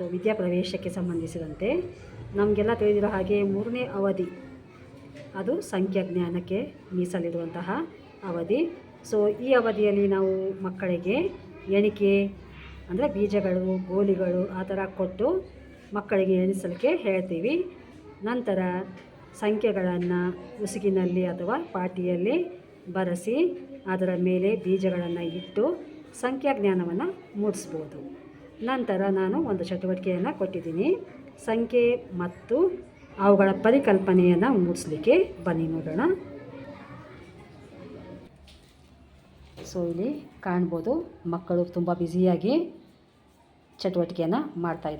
So ವಿದ್ಯಾಪ್ರವೇಶಕ್ಕೆ ಸಂಬಂಧಿಸಿದಂತೆ ನಮಗೆಲ್ಲ ತಿಳಿದಿರೋ ಹಾಗೆ ಮೂರನೇ ಅವಧಿ, ಅದು ಸಂಖ್ಯಾಜ್ಞಾನಕ್ಕೆ ಮೀಸಲಿಡುವಂತಹ ಅವಧಿ. ಸೊ ಈ ಅವಧಿಯಲ್ಲಿ ನಾವು ಮಕ್ಕಳಿಗೆ ಎಣಿಕೆ ಅಂದರೆ ಬೀಜಗಳು, ಗೋಲಿಗಳು ಆ ಥರ ಕೊಟ್ಟು ಮಕ್ಕಳಿಗೆ ಎಣಿಸಲಿಕ್ಕೆ ಹೇಳ್ತೀವಿ. ನಂತರ ಸಂಖ್ಯೆಗಳನ್ನು ಉಸುಗಿನಲ್ಲಿ ಅಥವಾ ಪಾಟಿಯಲ್ಲಿ ಬರೆಸಿ ಅದರ ಮೇಲೆ ಬೀಜಗಳನ್ನು ಇಟ್ಟು ಸಂಖ್ಯಾಜ್ಞಾನವನ್ನು ಮೂಡಿಸ್ಬೋದು. ನಂತರ ನಾನು ಒಂದು ಚಟುವಟಿಕೆಯನ್ನು ಕೊಟ್ಟಿದ್ದೀನಿ. ಸಂಖ್ಯೆ ಮತ್ತು ಅವುಗಳ ಪರಿಕಲ್ಪನೆಯನ್ನು ಮೂಡಿಸ್ಲಿಕ್ಕೆ ಬನ್ನಿ ನೋಡೋಣ. ಸೊ ಇಲ್ಲಿ ಕಾಣ್ಬೋದು ಮಕ್ಕಳು ತುಂಬ ಬ್ಯುಸಿಯಾಗಿ ಚಟುವಟಿಕೆಯನ್ನು ಮಾಡ್ತಾ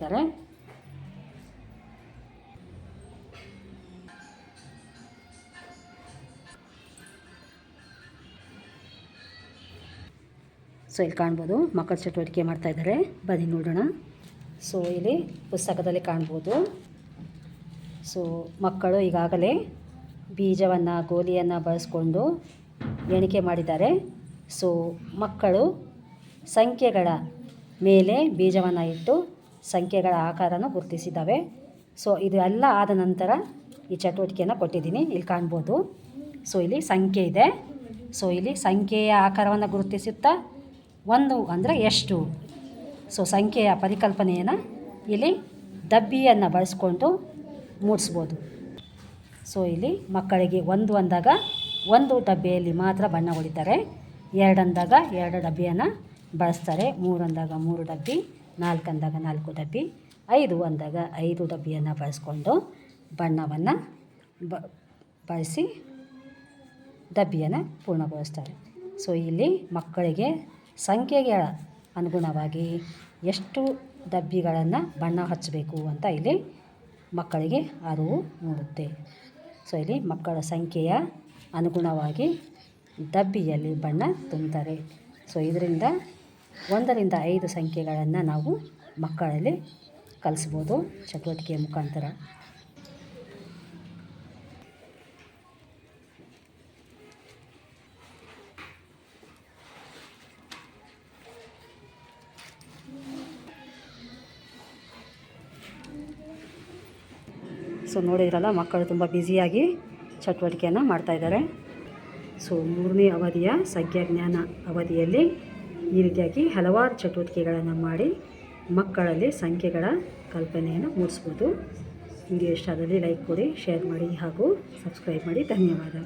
ಸೊ ಇಲ್ಲಿ ಕಾಣ್ಬೋದು ಮಕ್ಕಳ ಚಟುವಟಿಕೆ ಮಾಡ್ತಾ ಇದ್ದಾರೆ. ಬನ್ನಿ ನೋಡೋಣ. ಸೊ ಇಲ್ಲಿ ಪುಸ್ತಕದಲ್ಲಿ ಕಾಣ್ಬೋದು. ಸೊ ಮಕ್ಕಳು ಈಗಾಗಲೇ ಬೀಜವನ್ನು, ಗೋಲಿಯನ್ನು ಬಳಸ್ಕೊಂಡು ಎಣಿಕೆ ಮಾಡಿದ್ದಾರೆ. ಸೊ ಮಕ್ಕಳು ಸಂಖ್ಯೆಗಳ ಮೇಲೆ ಬೀಜವನ್ನು ಇಟ್ಟು ಸಂಖ್ಯೆಗಳ ಆಕಾರನ ಗುರುತಿಸಿದ್ದಾವೆ. ಸೊ ಇದು ಎಲ್ಲ ಆದ ನಂತರ ಈ ಚಟುವಟಿಕೆಯನ್ನು ಕೊಟ್ಟಿದ್ದೀನಿ. ಇಲ್ಲಿ ಕಾಣ್ಬೋದು. ಸೊ ಇಲ್ಲಿ ಸಂಖ್ಯೆ ಇದೆ. ಸೊ ಇಲ್ಲಿ ಸಂಖ್ಯೆಯ ಆಕಾರವನ್ನು ಗುರುತಿಸುತ್ತಾ ಒಂದು ಅಂದರೆ ಎಷ್ಟು? ಸೊ ಸಂಖ್ಯೆಯ ಪರಿಕಲ್ಪನೆಯನ್ನು ಇಲ್ಲಿ ಡಬ್ಬಿಯನ್ನು ಬಳಸ್ಕೊಂಡು ಮೂಡಿಸ್ಬೋದು. ಸೊ ಇಲ್ಲಿ ಮಕ್ಕಳಿಗೆ ಒಂದು ಅಂದಾಗ ಒಂದು ಡಬ್ಬಿಯಲ್ಲಿ ಮಾತ್ರ ಬಣ್ಣ ಹೊಡಿತಾರೆ ಎರಡು ಅಂದಾಗ ಎರಡು ಡಬ್ಬಿಯನ್ನು ಬಳಸ್ತಾರೆ. ಮೂರು ಅಂದಾಗ ಮೂರು ಡಬ್ಬಿ, ನಾಲ್ಕು ಅಂದಾಗ ನಾಲ್ಕು ಡಬ್ಬಿ, ಐದು ಅಂದಾಗ ಐದು ಡಬ್ಬಿಯನ್ನು ಬಳಸ್ಕೊಂಡು ಬಣ್ಣವನ್ನು ಬ, ಬಳಸಿ ಡಬ್ಬಿಯನ್ನು ಪೂರ್ಣಗೊಳಿಸ್ತಾರೆ. ಸೊ ಇಲ್ಲಿ ಮಕ್ಕಳಿಗೆ ಸಂಖ್ಯೆಗಳ ಅನುಗುಣವಾಗಿ ಎಷ್ಟು ಡಬ್ಬಿಗಳನ್ನು ಬಣ್ಣ ಹಚ್ಚಬೇಕು ಅಂತ ಇಲ್ಲಿ ಮಕ್ಕಳಿಗೆ ಅರಿವು ಮೂಡುತ್ತೆ. ಸೊ ಇಲ್ಲಿ ಮಕ್ಕಳ ಸಂಖ್ಯೆಯ ಅನುಗುಣವಾಗಿ ಡಬ್ಬಿಯಲ್ಲಿ ಬಣ್ಣ ತುಂಬ್ತಾರೆ. ಸೊ ಇದರಿಂದ ಒಂದರಿಂದ ಐದು ಸಂಖ್ಯೆಗಳನ್ನು ನಾವು ಮಕ್ಕಳಲ್ಲಿ ಕಲಿಸ್ಬೋದು ಚಟುವಟಿಕೆಯ ಮುಖಾಂತರ. ಸೊ ನೋಡಿದ್ರಲ್ಲ, ಮಕ್ಕಳು ತುಂಬ ಬ್ಯುಸಿಯಾಗಿ ಚಟುವಟಿಕೆಯನ್ನು ಮಾಡ್ತಾಯಿದ್ದಾರೆ ಸೊ ಮೂರನೇ ಅವಧಿಯ ಸಂಖ್ಯಾಜ್ಞಾನ ಅವಧಿಯಲ್ಲಿ ಈ ರೀತಿಯಾಗಿ ಹಲವಾರು ಚಟುವಟಿಕೆಗಳನ್ನು ಮಾಡಿ ಮಕ್ಕಳಲ್ಲಿ ಸಂಖ್ಯೆಗಳ ಕಲ್ಪನೆಯನ್ನು ಮೂಡಿಸ್ಬೋದು. ವಿಡಿಯೋ ಇಷ್ಟ ಲೈಕ್ ಕೊಡಿ, ಶೇರ್ ಮಾಡಿ ಹಾಗೂ ಸಬ್ಸ್ಕ್ರೈಬ್ ಮಾಡಿ. ಧನ್ಯವಾದ.